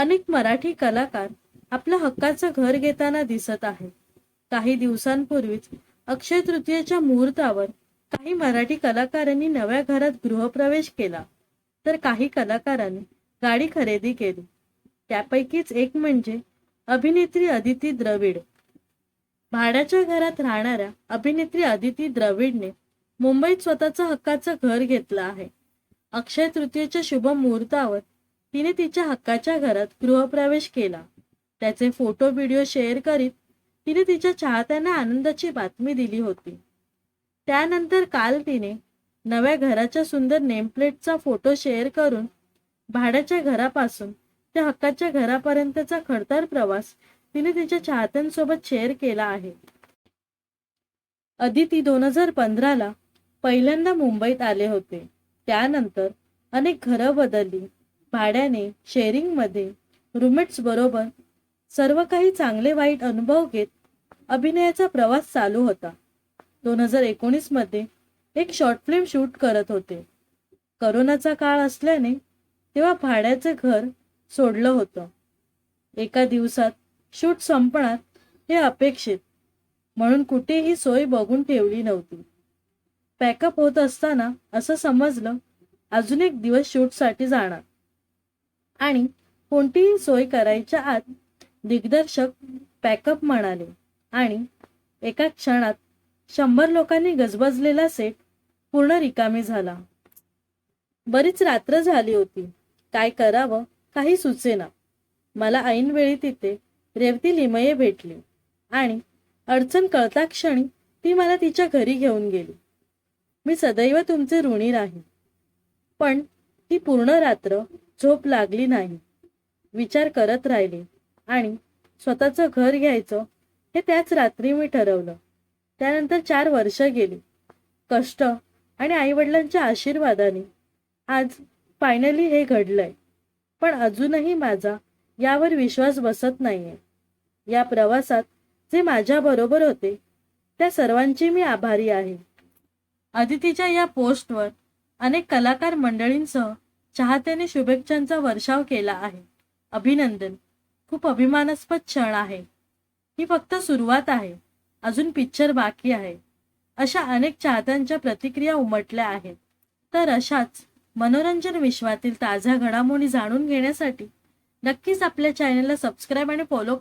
अनेक मराठी कलाकार आपलं हक्काचं घर घेताना दिसत आहेत. काही दिवसांपूर्वीच अक्षय तृतीयेच्या मुहूर्तावर काही मराठी कलाकारांनी नव्या घरात गृहप्रवेश केला. तर काही कलाकारांनी गाडी खरेदी केली. त्यापैकीच एक म्हणजे अभिनेत्री अदिती द्रविड. भाड्याच्या घरात राहणाऱ्या अभिनेत्री अदिती द्रविडने मुंबईत स्वतःचं हक्काचं घर घेतलं आहे. अक्षय तृतीयेच्या शुभ मुहूर्तावर तिने तिच्या हक्काच्या घरात गृहप्रवेश केला. त्याचे फोटो व्हिडिओ शेअर करीत तिने तिच्या चाहत्यांना आनंदाची बातमी दिली होती. त्यानंतर काल तिने नव्या घराच्या सुंदर नेमप्लेटचा फोटो शेअर करून भाड्याच्या घरापासून त्या हक्काच्या घरापर्यंतचा खडतर प्रवास तिने तिच्या चाहत्यांसोबत शेअर केला आहे. अदिती दोन हजार पंधराला पहिल्यांदा मुंबईत आले होते. त्यानंतर अनेक घरं बदलली. भाड्याने शेअरिंगमध्ये रूममेट्स बरोबर सर्व काही चांगले वाईट अनुभव घेत अभिनयाचा प्रवास चालू होता. दोन हजार एकोणीसमध्ये एक शॉर्ट फिल्म शूट करत होते. करोनाचा काळ असल्याने तेव्हा भाड्याचं घर सोडलं होतं. एका दिवसात शूट संपणार हे अपेक्षित. म्हणून कुठेही सोय बघून ठेवली नव्हती. पॅकअप होत असताना असं समजलं अजून एक दिवस शूटसाठी जाणार. आणि कोणतीही सोय करायच्या आत दिग्दर्शक पॅकअप म्हणाले. आणि एका क्षणात शंभर लोकांनी गजबजलेला सेट पूर्ण रिकामी झाला. बरीच रात्र झाली होती. काय करावं काही सुचेना. मला ऐनवेळी तिथे रेवती लिमये भेटली. आणि अडचण कळता क्षणी ती मला तिच्या घरी घेऊन गेली. मी सदैव तुमचे ऋणी राहीन. पण ती पूर्ण रात्र झोप लागली नाही. विचार करत राहिले आणि स्वतःचं घर घ्यायचं हे त्याच रात्री मी ठरवलं. त्यानंतर चार वर्ष गेली. कष्ट आणि आईवडिलांच्या आशीर्वादाने आज फायनली हे घडलंय. पण अजूनही माझा यावर विश्वास बसत नाहीये. या प्रवासात जे माझ्या बरोबर होते त्या सर्वांची मी आभारी आहे. अदितीच्या या पोस्टवर अनेक कलाकार मंडळींसह चाहत्याने शुभेच्छांचा वर्षाव केला आहे. अभिनंदन. खूप अभिमानास्पद क्षण आहे. ही फक्त सुरुवात आहे. अजून पिक्चर बाकी आहे. अशा अनेक चाहत्यांच्या प्रतिक्रिया उमटल्या आहेत. तर अशाच मनोरंजन विश्वातील ताज्या घडामोडी जाणून घेण्यासाठी नक्कीच आपल्या चॅनलला सबस्क्राईब आणि फॉलो